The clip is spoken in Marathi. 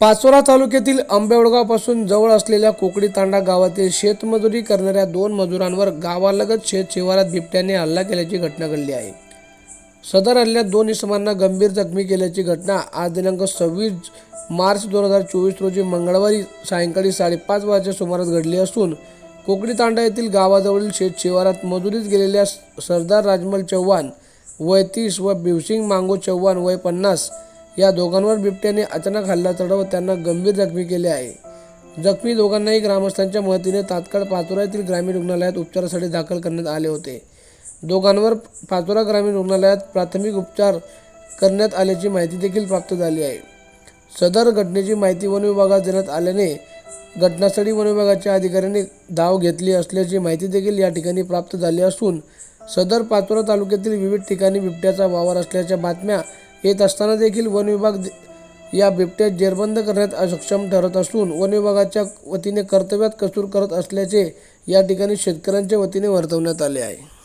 पाचोरा तालुक्यातील आंबेवडगावपासून जवळ असलेल्या कोकडी तांडा गावातील शेतमजुरी करणाऱ्या दोन मजुरांवर गावालगत शेत शिवारात बिबट्याने हल्ला केल्याची घटना घडली आहे. सदर हल्ल्यात दोन इसमांना गंभीर जखमी केल्याची घटना आज दिनांक सव्वीस मार्च दोन हजार चोवीस रोजी मंगळवारी सायंकाळी साडेपाच वाजच्या सुमारास घडली असून कोकडी तांडा येथील गावाजवळील शेत शिवारात मजुरीत गेलेल्या सरदार राजमल चव्हाण वय तीस व बिवसिंग मांगो चव्हाण वय पन्नास या दोघांवर बिबट्याने अचानक हल्ला चढवत त्यांना गंभीर जखमी केले आहे. जखमी दोघांनाही ग्रामस्थांच्या मदतीने तात्काळ पाचोरा येथील ग्रामीण रुग्णालयात उपचारासाठी दाखल करण्यात आले होते. दोघांवर पाचोरा ग्रामीण रुग्णालयात प्राथमिक उपचार करण्यात आल्याची माहिती देखील प्राप्त झाली आहे. सदर घटनेची माहिती वन विभागात देण्यात आल्याने घटनास्थळी वन विभागाच्या अधिकाऱ्यांनी धाव घेतली असल्याची माहिती देखील या ठिकाणी प्राप्त झाली असून सदर पाचोरा तालुक्यातील विविध ठिकाणी बिबट्याचा वावर असल्याच्या बातम्या येत असताना देखील वन विभाग या बिबट्यात जेरबंद करण्यात अक्षम ठरत असून वन विभागाच्या वतीने कर्तव्यात कसूर करत असल्याचे या ठिकाणी शेतकऱ्यांच्या वतीने वर्तवण्यात आले आहे.